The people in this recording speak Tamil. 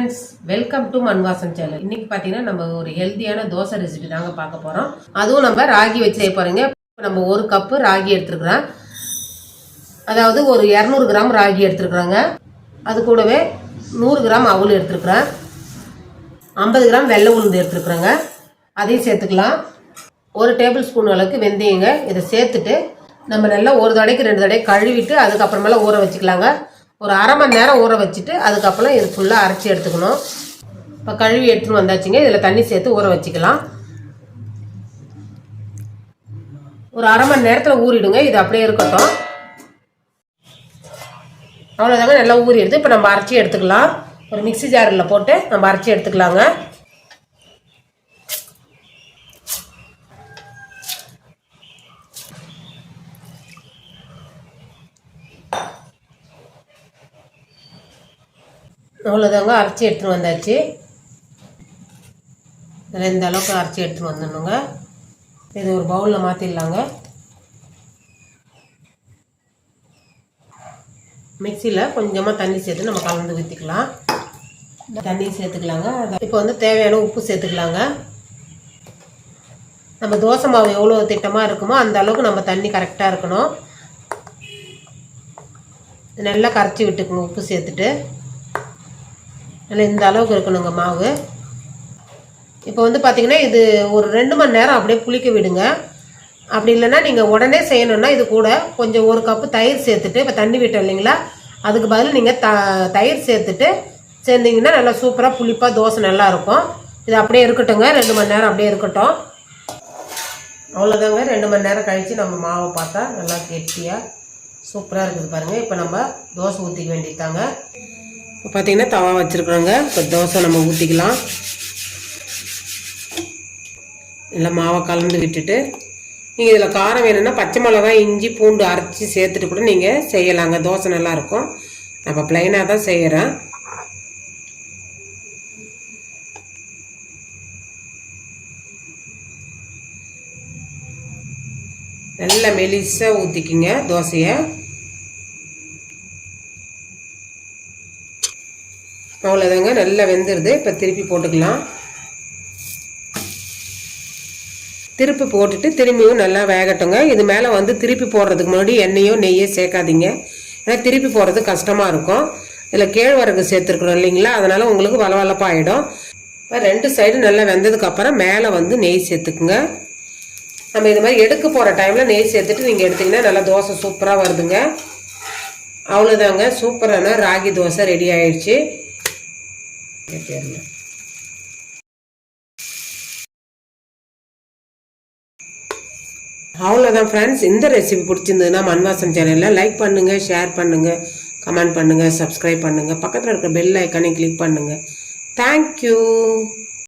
Friends welcome to Manvasam channel இன்னைக்கு பார்த்தீங்கன்னா நம்ம ஒரு ஹெல்த்தியான தோசை ரெசிபி தாங்க பார்க்க போகிறோம் அதுவும் நம்ம ராகி வச்சு செய்ய போகிறோங்க இப்போ நம்ம ஒரு கப்பு ராகி எடுத்துருக்குறோம் அதாவது ஒரு இரநூறு கிராம் ராகி எடுத்துருக்குறோங்க. அது கூடவே நூறு கிராம் அவுள் எடுத்துருக்குறேன். ஐம்பது கிராம் வெள்ளை உளுந்து எடுத்துருக்குறோங்க. அதையும் சேர்த்துக்கலாம். ஒரு டேபிள் ஸ்பூன் அளவுக்கு வெந்தயங்க. இதை சேர்த்துட்டு நம்ம நல்லா ஒரு தடைக்கு ரெண்டு தடவை கழுவிட்டு அதுக்கப்புறமெல்லாம் ஊற வச்சுக்கலாங்க. ஒரு அரை மணி நேரம் ஊற வச்சுட்டு அதுக்கப்புறம் இது ஃபுல்லாக அரைச்சி எடுத்துக்கணும். இப்போ கழுவி எடுத்துன்னு வந்தாச்சுங்க. இதில் தண்ணி சேர்த்து ஊற வச்சுக்கலாம். ஒரு அரை மணி நேரத்தில் ஊறிடுங்க. இது அப்படியே இருக்கட்டும். அவ்வளோதாங்க நல்லா ஊறிடுது. இப்போ நம்ம அரைச்சி எடுத்துக்கலாம். ஒரு மிக்ஸி ஜாரில் போட்டு நம்ம அரைச்சி எடுத்துக்கலாங்க. அவ்வளோதாங்க அரைச்சி எடுத்துன்னு வந்தாச்சு. இதில் இந்த அளவுக்கு அரைச்சி எடுத்துன்னு வந்துடணுங்க. இது ஒரு பவுலில் மாற்றிடலாங்க மிக்சியில் கொஞ்சமாக தண்ணி சேர்த்து நம்ம கலந்து ஊற்றிக்கலாம் தண்ணி சேர்த்துக்கலாங்க. இப்போ வந்து தேவையான உப்பு சேர்த்துக்கலாங்க. நம்ம தோசை மாவு எவ்வளோ திட்டமாக இருக்குமோ அந்த அளவுக்கு நம்ம தண்ணி கரெக்டாக இருக்கணும். நல்லா கரைச்சி விட்டுக்குங்க உப்பு சேர்த்துட்டு. நல்லா இந்த அளவுக்கு இருக்கணுங்க மாவு. இப்போ வந்து பார்த்தீங்கன்னா இது ஒரு ரெண்டு மணி நேரம் அப்படியே புளிக்க விடுங்க. அப்படி இல்லைன்னா நீங்கள் உடனே செய்யணுன்னா இது கூட கொஞ்சம் ஒரு கப்பு தயிர் சேர்த்துட்டு இப்போ தண்ணி விட்டோம் இல்லைங்களா? அதுக்கு பதில் நீங்கள் த தயிர் சேர்த்துட்டு சேர்ந்தீங்கன்னா நல்லா சூப்பராக புளிப்பாக தோசை நல்லாயிருக்கும் இது அப்படியே இருக்கட்டுங்க. ரெண்டு மணி நேரம் அப்படியே இருக்கட்டும். அவ்வளோதாங்க ரெண்டு மணி நேரம் கழித்து நம்ம மாவை பார்த்தா நல்லா கெட்டியாக சூப்பராக இருக்குது பாருங்கள் இப்போ நம்ம தோசை ஊற்றிக்க வேண்டியதாங்க இப்போ பார்த்தீங்கன்னா தவா வச்சுருக்குறோங்க. இப்போ தோசை நம்ம ஊற்றிக்கலாம் நல்லா மாவை கலந்து விட்டுட்டு நீங்கள் இதில் காரம் வேணும்னா பச்சை மிளகா இஞ்சி பூண்டு அரைச்சி சேர்த்துட்டு கூட நீங்கள் செய்யலாங்க. தோசை நல்லாயிருக்கும் நம்ம ப்ளைனாக தான் செய்கிறேன் நல்லா மெலிசாக ஊற்றிக்கிங்க தோசையை. அவ்வளோதாங்க நல்லா வெந்துடுது இப்போ திருப்பி போட்டுக்கலாம். திருப்பி போட்டுட்டு திரும்பியும் நல்லா வேகட்டுங்க. இது மேலே வந்து திருப்பி போடுறதுக்கு முன்னாடி எண்ணெயோ நெய்யோ சேர்க்காதீங்க. ஏன்னா திருப்பி போடுறது கஷ்டமாக இருக்கும். இதில் கேழ்வரகு சேர்த்துருக்குறோம் இல்லைங்களா? அதனால் உங்களுக்கு வளவளப்பாகிடும் இப்போ ரெண்டு சைடு நல்லா வெந்ததுக்கப்புறம் மேலே வந்து நெய் சேர்த்துக்குங்க. நம்ம இது மாதிரி எடுக்க போகிற டைமில் நெய் சேர்த்துட்டு நீங்கள் எடுத்திங்கன்னா நல்லா தோசை சூப்பராக வருதுங்க. அவ்வளோதாங்க சூப்பரான ராகி தோசை ரெடி ஆயிடுச்சு தெரியல அவ்வளோதான் ஃப்ரெண்ட்ஸ் இந்த ரெசிபி பிடிச்சிருந்ததுன்னா மண்வாசன் சேனலில் லைக் பண்ணுங்கள் ஷேர் பண்ணுங்கள் கமெண்ட் பண்ணுங்கள் சப்ஸ்கிரைப் பண்ணுங்கள் பக்கத்தில் இருக்கிற பெல் ஐக்கானே கிளிக் பண்ணுங்கள் தேங்க்யூ